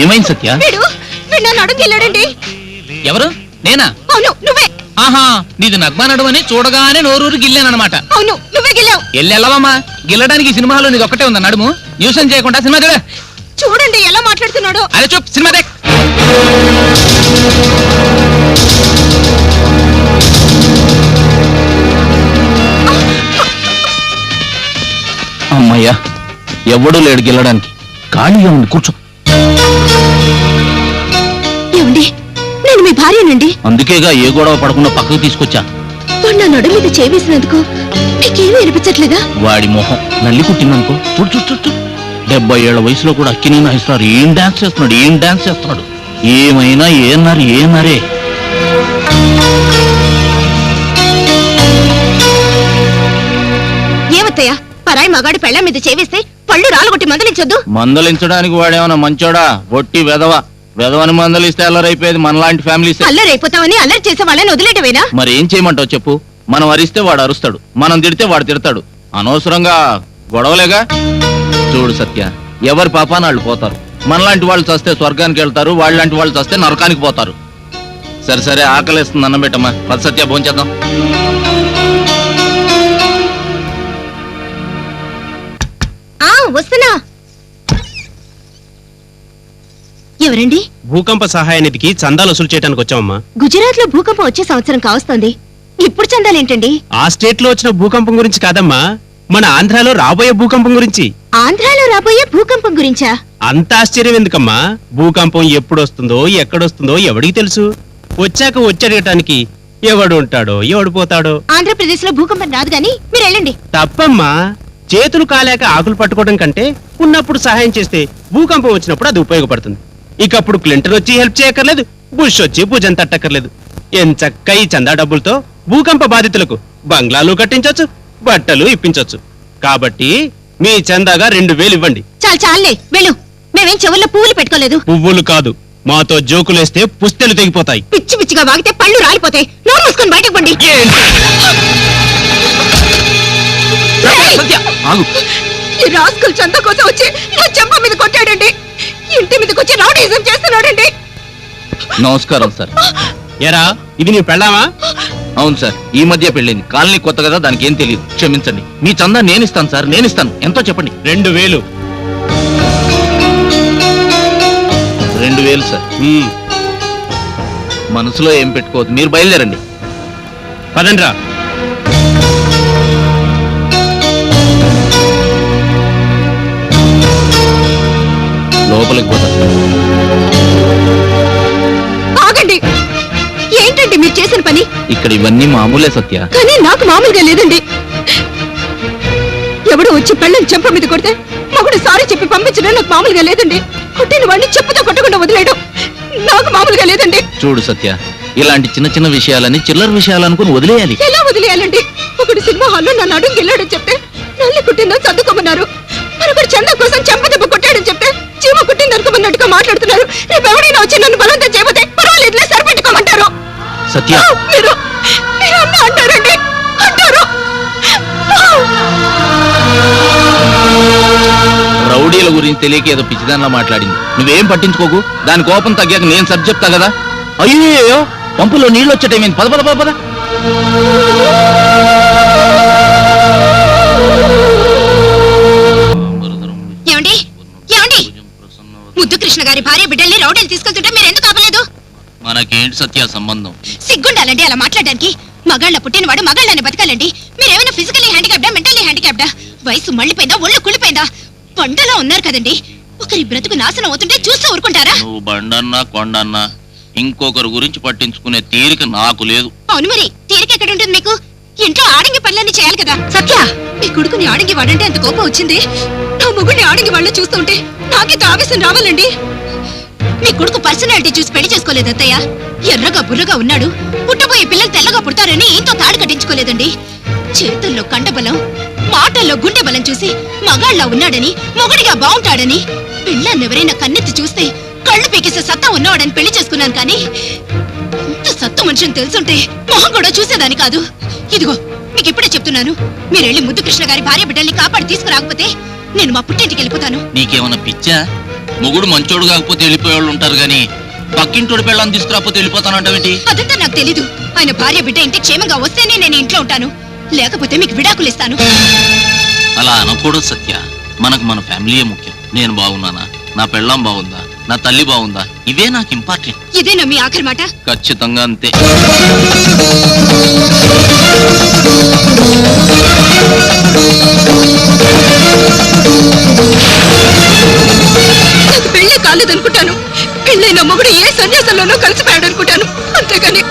ఏమైంది సత్య? వీడు వీడు నన్ను అడుగుకెళ్ళాడండి ఎవరు? నేనా? అవును నువ్వే. ఆహా నీది నగ్మానడు అని చూడగానే నోరూరు గిల్లానమాట అవును నువ్వే గెలావు ఎల్లెల్లవమ్మా? గిల్లడానికి ఈ సినిమాలో నీది ఒక్కటే ఉందా నడుము? న్యూసన్ చేయకుండా సినిమా చూడ. చూడండి ఎలా మాట్లాడుతున్నాడో. అదే చూప్ సినిమా దేక్. అమ్మయ్యా ఎవడూ లేడు గెల్లడానికి. ఖాళీగా ఉంది కూర్చో. భార్యనండి? అందుకేగా ఏ గొడవ పడకుండా పక్కకు తీసుకొచ్చా. వాడు నా నడు మీద చేవేసినందుకు మీకేమీ అనిపించట్లేదా వాడి మొహం నల్లి కుట్టిందనుకో. చూడు చూడు చూడు చూడు. డెబ్బై ఏళ్ళ వయసులో కూడా అక్కిని నాయిస్తున్నారు ఏం డాన్స్ చేస్తున్నాడు? ఏం డాన్స్ చేస్తున్నాడు? ఏమైనా ఏన్నారు ఏమరే ఏమత్తయ్యా? పరాయి మగాడి పెళ్ళ మీద చేవేస్తే పళ్ళు రాలగొట్టి మందలించొద్దు. మందలించడానికి వాడేమన్నా మంచోడా? ఒట్టి వెధవ వెధవని మందలిస్తే అల్లరైపోయేది మనలాంటి ఫ్యామిలీస్. అల్లరైపోతామని అల్లరి చేసే వాళ్ళని వదిలేటవేనా మరి ఏం చేయమంటావు చెప్పు? మనం అరిస్తే వాడు అరుస్తాడు. మనం తిడితే వాడు తిడతాడు. అనవసరంగా గొడవలేగా? చూడు సత్య ఎవరి పాపాన వాళ్ళు పోతారు. మనలాంటి వాళ్ళు చస్తే స్వర్గానికి వెళ్తారు వాళ్ళలాంటి వాళ్ళు చస్తే నరకానికి పోతారు. సరే సరే ఆకలిస్తుంది అన్నం పెట్టమ్మా. పద సత్య భోంచేద్దాం. ఆ వస్తున్నా. ఎవరండి? భూకంప సహాయ నిధికి చందాలు వసూలు చేయడానికి వచ్చామమ్మా. గుజరాత్లో భూకంపం వచ్చే సంవత్సరం కావస్తోంది. ఇప్పుడు చందాలేంటండి ఆ స్టేట్లో వచ్చిన భూకంపం గురించి కాదమ్మా. మన ఆంధ్రాలో రాబోయే భూకంపం గురించి. ఆంధ్రాలో రాబోయే భూకంపం గురించా? అంత ఆశ్చర్యం ఎందుకమ్మా? భూకంపం ఎప్పుడు వస్తుందో ఎక్కడొస్తుందో ఎవడికి తెలుసు? వచ్చాక వచ్చేయటానికి ఎవడు ఉంటాడో ఎవడు పోతాడో? ఆంధ్రప్రదేశ్లో భూకంపం రాదు గాని మీరు వెళ్ళండి. తప్పమ్మా. చేతులు కాలేక ఆకులు పట్టుకోవడం కంటే ఉన్నప్పుడు సహాయం చేస్తే భూకంపం వచ్చినప్పుడు అది ఉపయోగపడుతుంది. ఇక అప్పుడు క్లింటన్ వచ్చి హెల్ప్ చేయక్కర్లేదు బుష్ వచ్చి భుజం తట్టక్కర్లేదు. ఎంచక్క ఈ చందా డబ్బులతో భూకంప బాధితులకు బంగ్లాలు కట్టించొచ్చు బట్టలు ఇప్పించొచ్చు. కాబట్టి మీ చందాగా రెండు వేలు ఇవ్వండి. చాలు చాలే వెళ్ళు. మేమేం చెవుల్లో పువ్వులు పెట్టుకోలేదు. పువ్వులు కాదు మాతో జోకులేస్తే పుస్తెలు తెగిపోతాయి. పిచ్చి పిచ్చిగా వాగితే పళ్ళు రాలిపోతాయి. నోరు మూసుకొని బయటకు పండి. రాస్కల్ చంద కోసం వచ్చి నా చెంప మీద కొట్టాడండి. ఇంటి మీదకి వచ్చి రౌడీజం చేస్తున్నాడండి. నమస్కారం సార్. ఎరా ఇది నీ పెళ్ళామా అవును సార్. ఈ మధ్య పెళ్ళింది. కాలనీ కొత్త కదా దానికి ఏం తెలియదు. క్షమించండి. మీ చందా నేను ఇస్తాను సార్. నేను ఇస్తాను ఎంతో చెప్పండి. రెండు వేలు. రెండు వేలు సార్. మనసులో ఏం పెట్టుకోవద్దు. మీరు బయలుదేరండి. పదండ్రా. లోపలికి ఆగండి. ఏంటండి మీరు చేసిన పని? ఇక్కడ ఇవన్నీ మామూలే సత్య. కానీ నాకు మామూలుగా లేదండి. ఎవడు వచ్చి పెళ్ళని చెంప మీద కొడితే మగుడు సారీ చెప్పి పంపించడం నాకు మామూలుగా లేదండి. కొట్టిన వాడిని చెప్పుతో కొట్టకుండా వదిలేయడం నాకు మామూలుగా లేదండి. చూడు సత్య ఇలాంటి చిన్న చిన్న విషయాలని చిల్లర విషయాలు అనుకుని వదిలేయాలి. ఎలా వదిలేయాలండి? ఒకడు సినిమా హాల్లో నన్ను అడుగు వెళ్ళాడని చెప్తే నల్లి కుట్టిందని సర్దుకోమన్నారు మరొకడు చందా కోసం చెంప అనుకోమన్నట్టుగా మాట్లాడుతున్నారు. రేపు ఎవరైనా వచ్చి నన్ను బలంతం చేయబోతే పర్వాలేదులే సరిపెట్టుకోమంటారు. సత్య. మీరు మీరు అన్న అంటారండి. అంటారు. రౌడీల గురించి తెలియక ఏదో పిచ్చిదానిలా మాట్లాడింది. నువ్వేం పట్టించుకోకు? దాని కోపం తగ్గాక నేను సరి చెప్తా కదా? అయ్యో పంపులో నీళ్ళు వచ్చేటేమైంది పద పద పద పద. కృష్ణ గారి భార్య బిడ్డల్ని రౌడీలు తీసుకెళ్తుంటే మీరు ఎందుకు ఆపలేదు? మనకేంటి సత్య సంబంధం? సిగ్గుండాలండి అలా మాట్లాడడానికి. మగాళ్ళ పుట్టినవాడు మగాళ్ళని బతకాలండి. మీరేమైనా ఫిజికలీ హ్యాండిక్యాప్డా మెంటల్లీ హ్యాండిక్యాప్డా వయసు మళ్ళీపోయిందా ఒళ్ళు కుళ్ళిపోయిందా? పంటలో ఉన్నారు కదండి. ఒకరి బ్రతుకు నాశనం అవుతుంటే చూస్తూ ఊరుకుంటారా? నువ్వు బండన్నా కొండన్నా ఇంకొకరి గురించి పట్టించుకునే తీరిక నాకు లేదు. అవును మరి తీరిక ఎక్కడ ఉంటుంది మీకు? ఇంట్లో ఆడంగి పనులన్నీ చేయాలి కదా. సత్య మీ కొడుకుని ఆడంగి వాడంటే అంత కోపం వచ్చింది. మొగుడిని ఆడంగి వాళ్ళ చూస్తుంటే నాకే ఆవేశం రావాలండి. మీ కొడుకు పర్సనాలిటీ చూసి పెళ్ళి చేసుకోలేదు అత్తయ్య. ఎర్రగా బుర్రగా ఉన్నాడు. పుట్టబోయే పిల్లలు తెల్లగా పుడతారని ఏంతో తాడు కట్టించుకోలేదండి. చేతుల్లో కండబలం మాటల్లో గుండె బలం చూసి మగాళ్ళ ఉన్నాడని మొగుడిగా బాగుంటాడని పిల్లన్నెవరైనా కన్నెత్తి చూస్తే కళ్ళు పీకేసే సత్తా ఉన్నవాడని పెళ్ళి చేసుకున్నాను కానీ ఇంత సత్తు మనిషిని తెలుసుంటే మొహం కూడా చూసేదాని కాదు. ఇదిగో మీకు ఇప్పుడే చెప్తున్నాను. మీరెళ్ళి ముద్దు కృష్ణ గారి భార్య బిడ్డల్ని కాపాడి తీసుకురాకపోతే నేను మా పుట్టింటికి వెళ్ళిపోతాను. నీకేమన్నా పిచ్చా? మొగుడు మంచోడు కాకపోతే వెళ్ళిపోయేవాళ్ళు ఉంటారు గాని పక్కింటోడి పెళ్ళని తీసుకురాకపోతే వెళ్ళిపోతానంటావేంటి? అదంతా నాకు తెలీదు. ఆయన భార్య బిడ్డ ఇంటికి క్షేమంగా వస్తేనే నేను ఇంట్లో ఉంటాను. లేకపోతే మీకు విడాకులు ఇస్తాను. అలా అనకూడదు సత్య. మనకు మన ఫ్యామిలీయే ముఖ్యం. నేను బాగున్నానా? నా పెళ్ళాం బాగుందా? నా తల్లి బాగుందా? ఇవే నాకు ఇంపార్టెంట్ ఇదేనా మీ ఆఖరి మాట. ఖచ్చితంగా అంతే. నాకు పెళ్ళే కాలేదనుకుంటాను. పెళ్ళైన మొగుడు ఏ సన్యాసంలోనూ కలిసిపోయాడు అనుకుంటాను అంతేగాని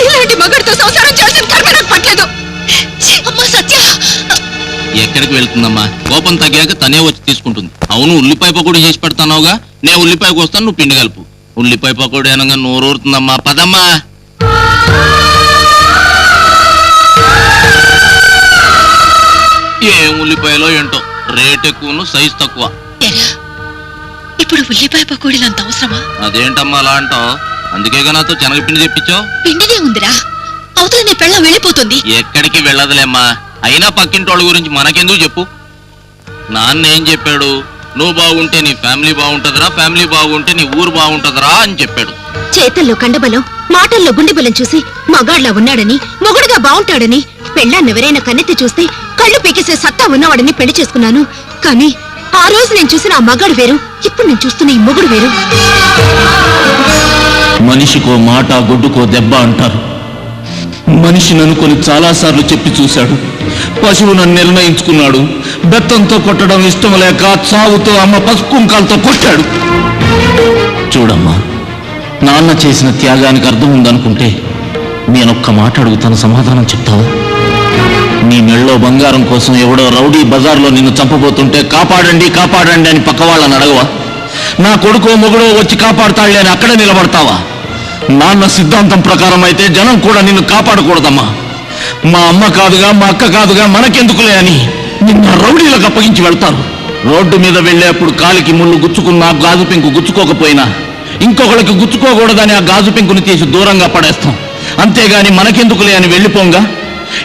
ఇలాంటి మగడితో సంసారం చేసిన కర్మ నాకు పట్టలేదు. అమ్మా సత్య! ఎక్కడికి వెళ్తుందమ్మా? కోపం తగ్గాక తనే వచ్చి తీసుకుంటుంది. అవును ఉల్లిపాయ పకోడీ చేసి పెడతానవుగా. నేను ఉల్లిపాయకు వస్తాను నువ్వు పిండి కలుపు. ఉల్లిపాయ పకోడీ అనగా నోరూరుతుందమ్మా. పదమ్మా! ఏం ఉల్లిపాయలో ఏంటో? రేట్ ఎక్కువను సైజ్ తక్కువ. ఇప్పుడు ఉల్లిపాయ పకోడీలు అంత అవసరమా? అదేంటమ్మా అలా అంటావు? అందుకేగా నాతో శనగపిండి తెప్పించావు? పిండినే ఉందిరా. అవతల నీ పెళ్ళం వెళ్ళిపోతుంది. ఎక్కడికి వెళ్ళదులేమ్మా. అయినా పక్కింటోళ్ళ గురించి మనకెందుకు చెప్పు? నాన్న ఏం చెప్పాడు? నువ్వు బాగుంటే నీ ఫ్యామిలీ బాగుంటదిరా ఫ్యామిలీ బాగుంటే నీ ఊరు బాగుంటదిరా అని చెప్పాడు. చేతల్లో కండబలం మాటల్లో గుండెబలం చూసి మగాడ్లా ఉన్నాడని మొగుడుగా బాగుంటాడని పెళ్ళాన్నెవరైనా కన్నెత్తి చూస్తే కళ్ళు పీకేసే సత్తా ఉన్నవాడిని పెళ్ళి చేసుకున్నాను. కానీ ఆ రోజు నేను చూసిన ఆ మగాడు వేరు ఇప్పుడు నేను చూస్తున్న ఈ మొగుడు వేరు. మనిషికో మాట గొడ్డుకో దెబ్బ అంటారు. మనిషిని అనుకొని చాలాసార్లు చెప్పి చూశాడు. పశువు నన్ను నిర్ణయించుకున్నాడు. బెత్తంతో కొట్టడం ఇష్టం లేక చావుతో అమ్మ పసుపు కుంకాలతో కొట్టాడు. చూడమ్మా నాన్న చేసిన త్యాగానికి అర్థం ఉందనుకుంటే నేనొక్క మాట అడుగుతాను సమాధానం చెప్తావా? నీ మెళ్ళో బంగారం కోసం ఎవడో రౌడీ బజార్లో నిన్ను చంపబోతుంటే కాపాడండి కాపాడండి అని పక్క వాళ్ళని అడగవా? నా కొడుకో మొగుడో వచ్చి కాపాడుతాళ్ళే అని అక్కడే నిలబడతావా? నాన్న సిద్ధాంతం ప్రకారం అయితే జనం కూడా నిన్ను కాపాడకూడదమ్మా. మా అమ్మ కాదుగా మా అక్క కాదుగా మనకెందుకులే అని నిన్న రౌడీలకు అప్పగించి వెళ్తారు. రోడ్డు మీద వెళ్ళేప్పుడు కాలికి ముళ్ళు గుచ్చుకున్నా గాజు పెంకు గుచ్చుకోకపోయినా ఇంకొకళ్ళకి గుచ్చుకోకూడదని ఆ గాజు పెంకుని తీసి దూరంగా పడేస్తాం. అంతేగాని మనకెందుకులే అని వెళ్ళిపోంగా?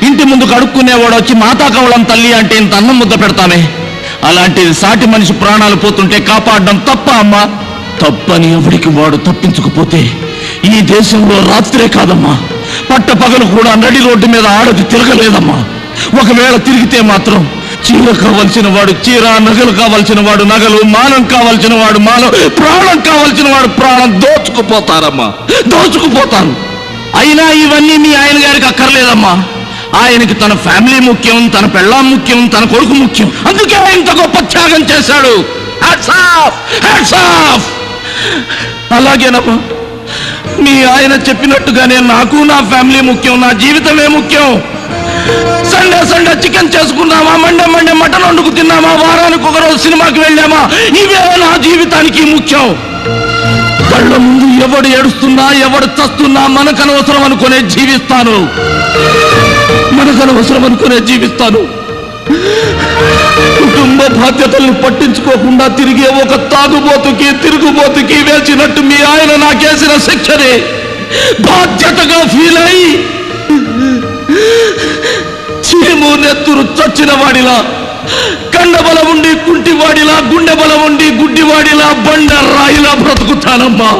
ఇంటి ముందు కడుక్కునేవాడు వచ్చి మాతా కవళం తల్లి అంటే ఇంత అన్నం ముద్ద పెడతామే. అలాంటిది సాటి మనిషి ప్రాణాలు పోతుంటే కాపాడడం తప్ప అమ్మా. తప్పని ఎవడికి వాడు తప్పించకపోతే ఈ దేశంలో రాత్రే కాదమ్మా. పట్ట పగలు కూడా నడి రోడ్డు మీద ఆడది తిరగలేదమ్మా. ఒకవేళ తిరిగితే మాత్రం చీర కావలసిన వాడు చీర నగలు కావలసిన వాడు నగలు మానం కావలసిన వాడు మానం ప్రాణం కావలసిన వాడు ప్రాణం దోచుకుపోతారమ్మా. దోచుకుపోతారు. అయినా ఇవన్నీ మీ ఆయన గారికి అక్కర్లేదమ్మా. ఆయనకి తన ఫ్యామిలీ ముఖ్యం తన పెళ్ళాం ముఖ్యం తన కొడుకు ముఖ్యం. అందుకే ఇంత గొప్ప త్యాగం చేశాడు. Hats అలాగేనమ్మా మీ ఆయన చెప్పినట్టుగానే నాకు నా ఫ్యామిలీ ముఖ్యం నా జీవితమే ముఖ్యం. సండే సండే చికెన్ చేసుకున్నామా మండే మండే మటన్ వండుకు తిన్నామా వారానికి ఒక రోజు సినిమాకి వెళ్ళామా? ఇవే నా జీవితానికి ముఖ్యం. కళ్ళ ముందు ఎవడు ఏడుస్తున్నా ఎవడు చస్తున్నా మనకు అనవసరం అనుకునే జీవిస్తాను. మనకు అవసరం అనుకునే జీవిస్తాను. కుటుంబ బాధ్యతలను పట్టించుకోకుండా తిరిగే ఒక తాగుబోతుకి తిరుగుబోతుకి వేసినట్టు మీ ఆయన నాకేసిన శిక్షని బాధ్యతగా ఫీల్ అయి చీము నెత్తురు చచ్చిన వాడిలా కండబలం ఉండి కుంటివాడిలా గుండె బలం ఉండి గుడ్డివాడిలా బండ రాయిలా బ్రతుకుతానమ్మా.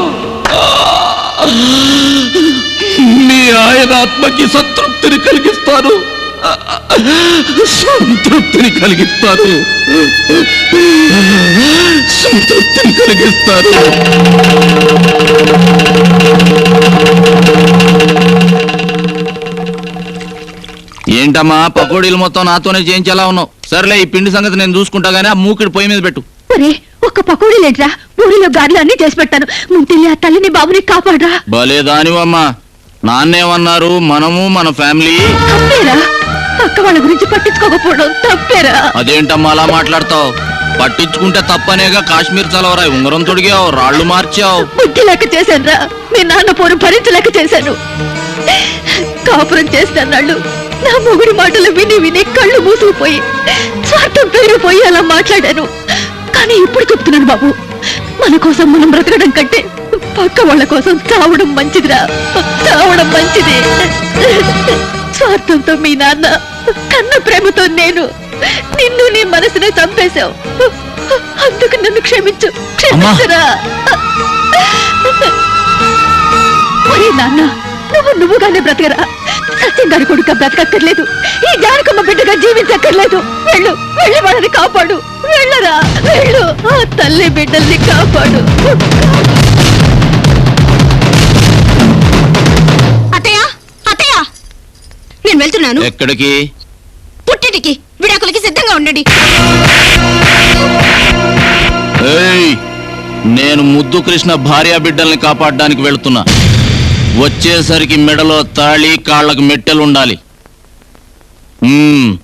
మీ ఆయన ఆత్మకి సంతృప్తిని కలిగిస్తాను. సంతృప్తిని కలిగిస్తాను. సంతృప్తిని కలిగిస్తాను. ఏంటమ్మా పకోడీలు మొత్తం నాతోనే చేయించేలా ఉన్నావు? సర్లే ఈ పిండి సంగతి నేను చూసుకుంటా గానీ ఆ మూకిడి పొయ్యి మీద పెట్టు. ఒరే ఒక్క పకోడీ లేట్రా ఊరిలో గారెలు అన్ని చేసి పెట్టాను. ముందెళ్ళి ఆ తల్లిని బాబుని కాపాడరా. భలే దానివమ్మా. నాన్నేమన్నారు? మనము మన ఫ్యామిలీ. తప్పేరా? పక్క వాళ్ళ గురించి పట్టించుకోకపోవడం తప్పేరా? అదేంటమ్మా అలా మాట్లాడతావు? పట్టించుకుంటే తప్పనేగా కాశ్మీర్ చలవరా ఉంగరం తొడిగావు రాళ్ళు మార్చావు. బుద్ధి లేక చేశానురా. మీ నాన్న పోరు భరించలేక చేశాను. కాపురం చేస్తాన్నాళ్ళు నా మొగుడి మాటలు విని విని కళ్ళు మూసుకుపోయి స్వార్థం పెరిగిపోయి అలా మాట్లాడాను. కానీ ఇప్పుడు చెప్తున్నాను బాబు మన కోసం మనం బ్రతకడం కంటే పక్క వాళ్ళ కోసం చావడం మంచిదిరా. చావడం మంచిది. స్వార్థంతో మీ నాన్న కన్న ప్రేమతో నేను నిన్ను నీ మనసునే చంపేశావు. అందుకు నన్ను క్షమించు. క్షమించరా. ఒరే నాన్న నువ్వు నువ్వుగానే బ్రతకరా. సత్యం గారి కొడుక బ్రతకక్కర్లేదు. ఈ జానకమ్మ బిడ్డగా జీవించక్కర్లేదు. వెళ్ళు వెళ్ళి వాళ్ళని కాపాడు. వెళ్ళరా వెళ్ళు. ఆ తల్లి బిడ్డల్ని కాపాడు. నేను వెళ్తున్నాను ఎక్కడికి? పుట్టింటికి. విడాకులకి సిద్ధంగా ఉండండి. ఏయ్ నేను ముద్దు కృష్ణ భార్యా బిడ్డల్ని కాపాడడానికి వెళుతున్నా. వచ్చేసరికి మెడలో తాళి కాళ్ళకు మెట్టెలు ఉండాలి. మ్మ్.